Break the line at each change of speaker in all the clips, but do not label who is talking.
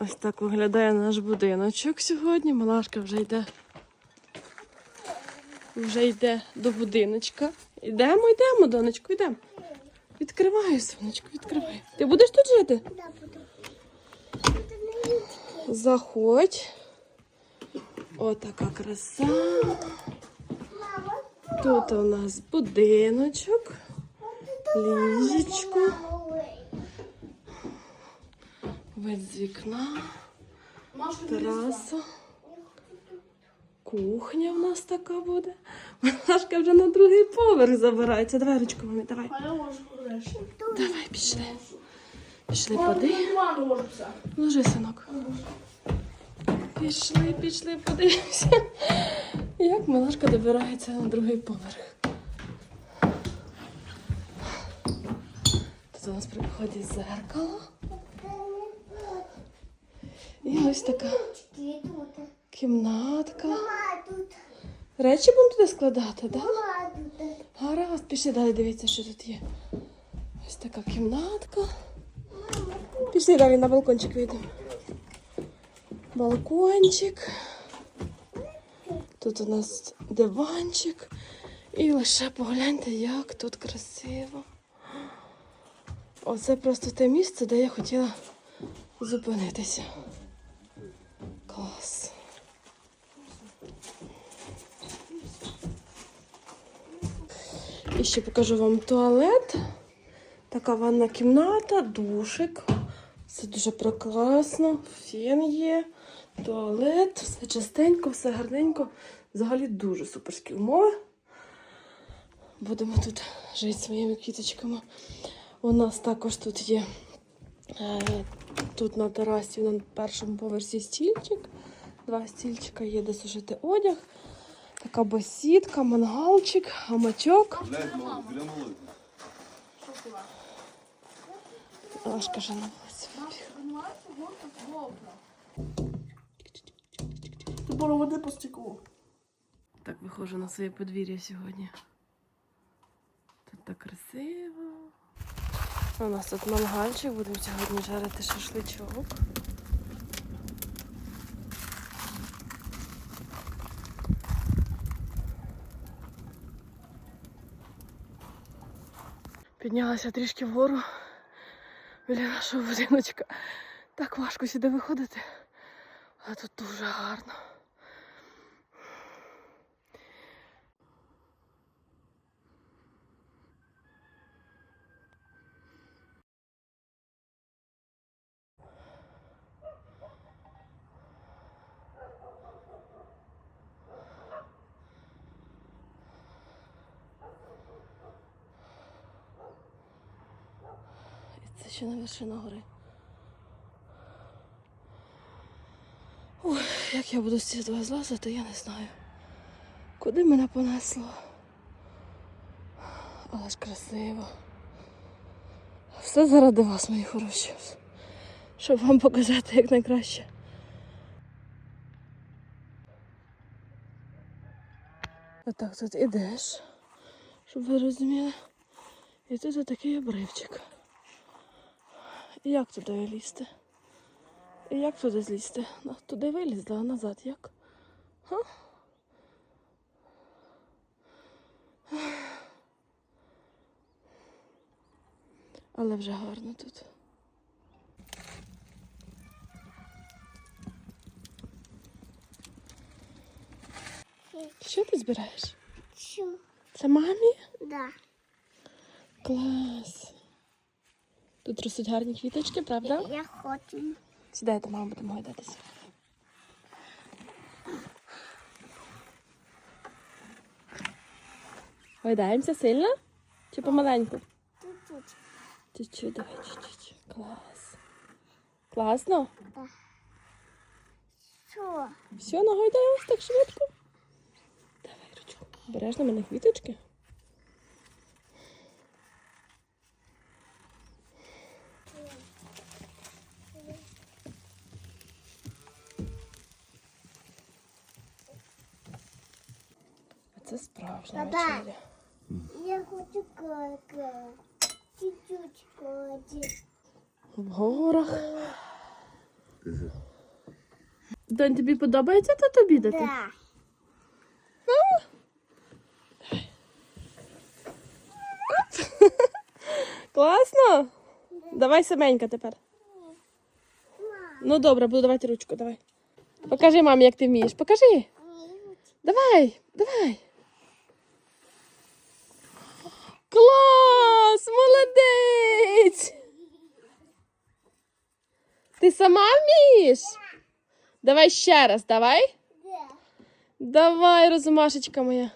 Ось так виглядає наш будиночок сьогодні. Малашка вже йде. Вже йде до будиночка. Йдемо, йдемо, донечко, йдемо. Відкриваю, сонечко, відкриваю. Ти будеш тут жити?
Да, буду.
Заходь. Отака краса. Тут у нас будиночок, ліжечко, вид з вікна, тераса. Кухня в нас така буде. Машка вже на другий поверх забирається. Давай ручку, мамі, давай. Давай, пішли. Пішли,
ложиться.
Ложи, синок. Пішли, пішли, подивимося. Як Милашка добирається на другий поверх. Тут у нас при вході зеркало. І ось така кімнатка. Речі будемо туди складати, так? Да? Гаразд, пішли далі, дивіться, що тут є. Ось така кімнатка. Пішли далі на балкончик вийдемо. Балкончик. Тут у нас диванчик. І лише погляньте, як тут красиво. Оце просто те місце, де я хотіла зупинитися. Клас. І ще покажу вам туалет. Така ванна кімната, душик. Все дуже прекрасно. Фен є, туалет, все частенько, все гарненько. Взагалі дуже суперські умови. Будемо тут жити своїми квіточками. У нас також тут є е, тут на терасі на першому поверсі стільчик. Два стільчика є, де сушити одяг. Така бесідка, мангалчик, гамачок. Лашка вже на.
Ти по стеклу.
Так виходжу на своє подвір'я сьогодні. Тут так красиво. У нас тут мангальчик, будемо сьогодні жарити шашличок. Піднялася трішки вгору біля нашого будиночка. Так важко сюди виходити, але тут дуже гарно. Не вершина гори. Ой, як я буду з цього злазити, я не знаю. Куди мене понесло? Але ж красиво. Все заради вас, мої хороші. Щоб вам показати як найкраще. Отак тут ідеш, щоб ви розуміли. І тут отакий обривчик. І як туди лізти? І як туди злізти? Ну, туди вилізла, а назад як? Ха? Але вже гарно тут. Що ти збираєш?
Що?
Це мамі?
Да.
Клас. Тут ростуть гарні квіточки, правда?
Я хочу.
Сідайте, мама, будемо гойдатися. Гойдаємося сильно? Чи помаленьку?
Тут-тут.
Чуть-чуть, давай, чуть-чуть. Клас. Класно?
Що?
Все, нагойдаємось так швидко. Давай ручку. Береш на мене квіточки? А це справжня
Баба. Я хочу кака. Чуть-чуть.
В горах. Донь, тобі подобається тут обідати?
Да.
Класно? Давай саменька тепер. Ну добре, буду давати ручку, давай. Покажи мамі, як ти вмієш. Покажи. Давай, давай. Клас! Молодець! Ти сама вмієш? Давай ще раз, давай. Давай, розумашечка моя.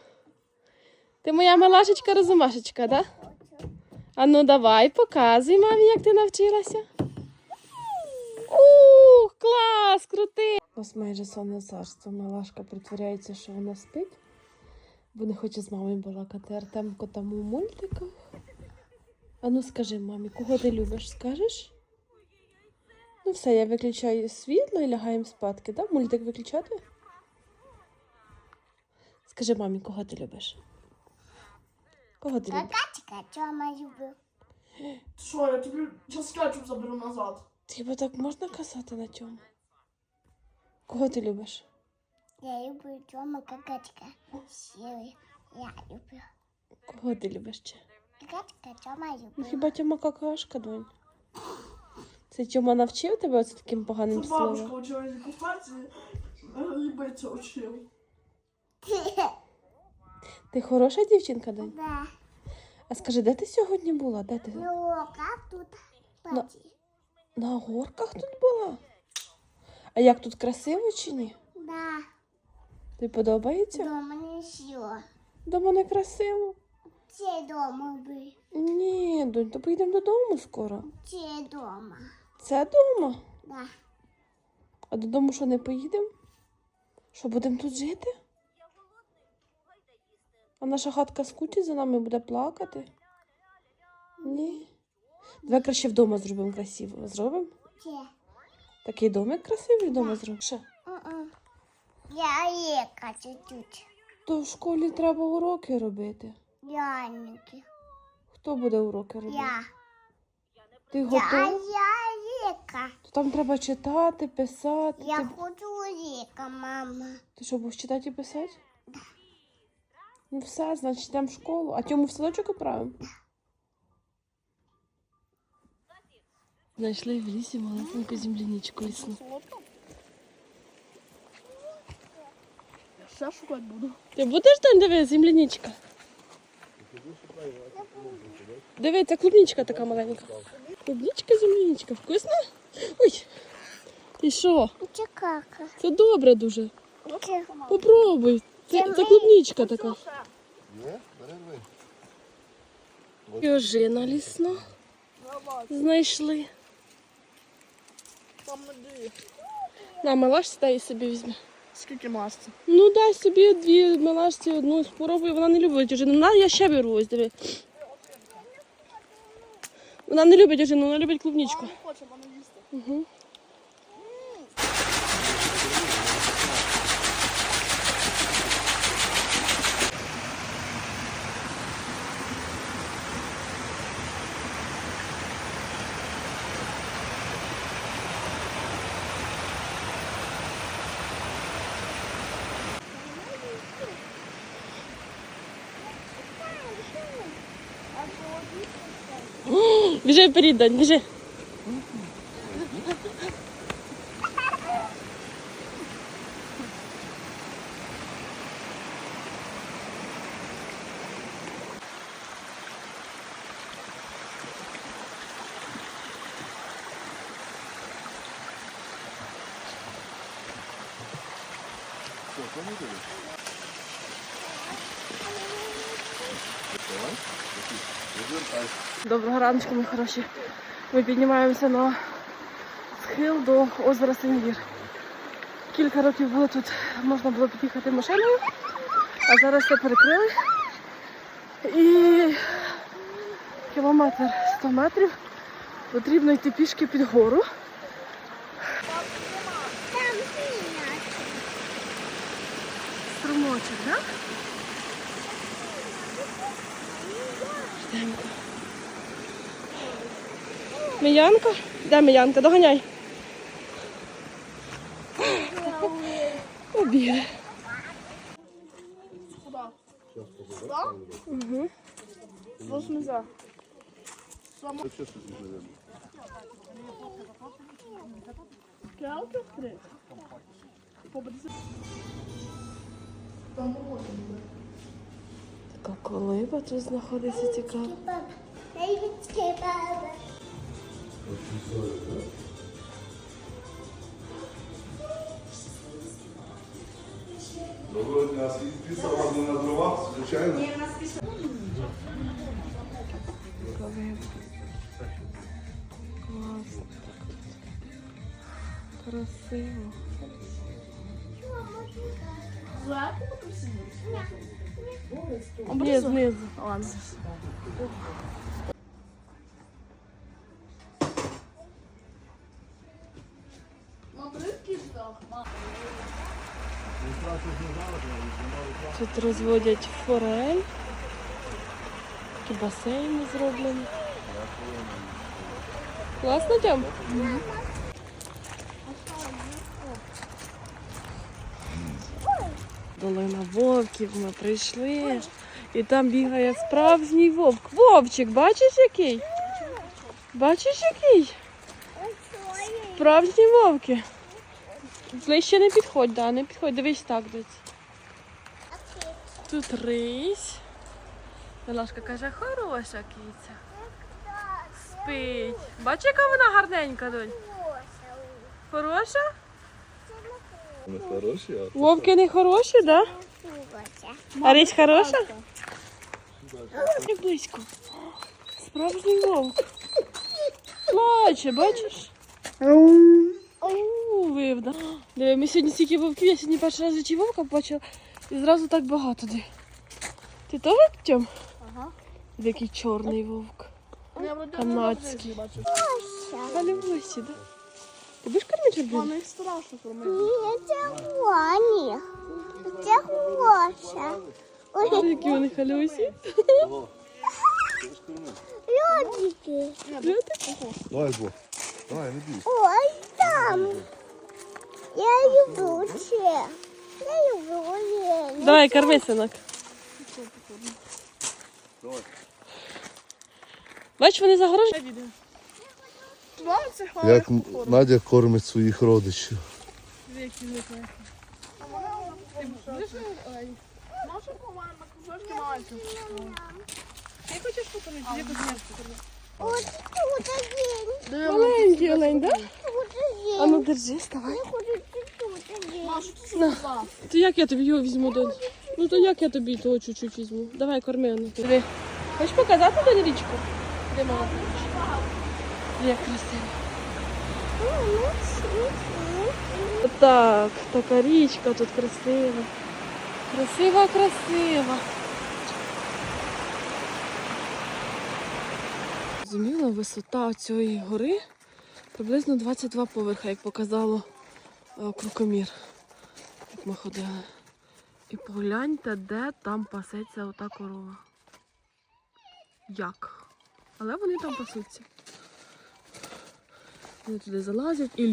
Ти моя малашечка розумашечка, да? А ну давай, показуй мамі, як ти навчилася. Ух, клас, крутий. Нас майже сонне царство. Малашка притворяється, що вона спить, бо не хоче з мамою балакати. Артемко там у мультиках. А ну скажи мамі, кого ти любиш, скажеш? Ну все, я виключаю світло і лягаємо спадки, так? Мультик виключати? Скажи мамі, кого ти любиш? Кого ти любиш?
Какачка, чому люблю?
Що, я тобі зараз кетчуп заберу назад.
Хіба так можна казати на цьому? Кого ти любиш?
Я люблю чому какачка. Сіли. Я люблю.
Кого ти любиш ще?
Какачка, чому
Ну хіба Тьома какашка, донь? Це Тьома навчив тебе оце таким поганим
Це бабушка
словом?
учила зі купатися, любиться учив.
Ти хороша дівчинка, донь?
Да.
А скажи, де ти сьогодні була? Де ти?
Ну, как тут пойти?
На горках тут була? А як тут красиво чи ні?
Да.
Тобі подобається?
Дома не сила.
Дома не красиво.
Це дома би.
Ні, донь, то поїдемо додому скоро.
Це дома.
Це дома.
Да.
А додому що не поїдемо? Що будемо тут жити? А наша хатка скучить за нами буде плакати? Ні. Давай краще вдома зробимо красиво. Зробимо? Такий домик красивий вдома зробимо.
Я лека чуть-чуть.
То в школі треба уроки робити.
Яники.
Хто буде уроки робити?
Я.
Ти
Я,
готовий?
я лека.
То там треба читати, писати.
Я
Ти,
хочу лека, мама.
ти що, будеш читати і писати? Ну все, значить йдемо в школу. А тьому в садочок відправимо? Знайшли в лісі маленьку земляничку лісну.
Солодко? Я ще шукати буду.
Ти будеш там диви, земляничка? Диви, це клубничка така маленька. Клубничка, земляничка. Вкусна? Ой. І що?
Це кака.
Це добре дуже.
Це
Попробуй. Це, це клубничка така. І ожина лісна. Знайшли.
Там меди.
На, малаш дай собі візьме.
Скільки масці?
Ну дай собі дві малашці, одну спробуй. Вона не любить ожину. На, я ще беру ось диви. Вона не любить ожину, вона любить клубничку.
не хоче, вона їсти.
Угу. Біжи вперед, Дань, біжи. Доброго раночку, мої хороші. Ми піднімаємося на схил до озера Синьвір. Кілька років було тут, можна було під'їхати машиною, а зараз все перекрили. І кілометр 100 метрів потрібно йти пішки під гору. Струмочок, так? Ждемо. Міянка? Де Міянка? Доганяй.
Куда?
Угу.
Нельзя. Келки буде.
Така колиба тут знаходиться цікаво.
Доброго дня, скільки піца у вас на дровах, звичайно?
Колиба. Класно. Красиво.
Зверху потім сидіти?
Ні, знизу.
Ладно.
Тут розводять форель. Такі басейни зроблені. Класно, Тьом? Долина вовків ми прийшли. І там бігає справжній вовк. Вовчик, бачиш який? Бачиш який? Справжні вовки. Ближче не підходь, да, не підходь, дивись так, десь. Тут рись. Милашка каже, хороша киця. Спить. Бачиш, яка вона гарненька, донь? Хороша?
Вони хороші, а
Вовки не хороші, да? А рись хороша? Близько. Справжній вовк. Плаче, бачиш? У, вив, да? Диви, ми сьогодні стільки вовків, я сьогодні перший раз в житті вовка побачила і зразу так багато. Диви. Ти теж, Тьом?
Ага.
Який чорний вовк.
Я вроде
Канадський. А не да? Ти будеш кормити верблюда?
Мама, їх страшно кормити.
Це вони. Це хороша.
Ой, які вони халюсі.
Льодики.
давай бо. Давай, не бійся.
Ой, там. Я люблю це. Я люблю Лену.
Давай, корми, синок. Бачиш, вони загорожені.
Це.
Як Надя кормить своїх родичів.
Наша ховаємо на кусочки маленькі.
Ти хочеш покормити? Я
Ось тут один.
Маленький олень, да? А ну держи, ставай.
За?
То як я тобі його візьму, донь? Ну то як я тобі того чуть-чуть візьму? Давай, корми, Анна. Диви. Хочеш показати донь річку? Де мама? Як красиво. Так, така річка тут красива. Красива, красива. Зрозуміло, висота цієї гори приблизно 22 поверха, як показало е, крукомір, як ми ходили. І погляньте, де там пасеться ота корова. Як? Але вони там пасуться. Вони туди залазять і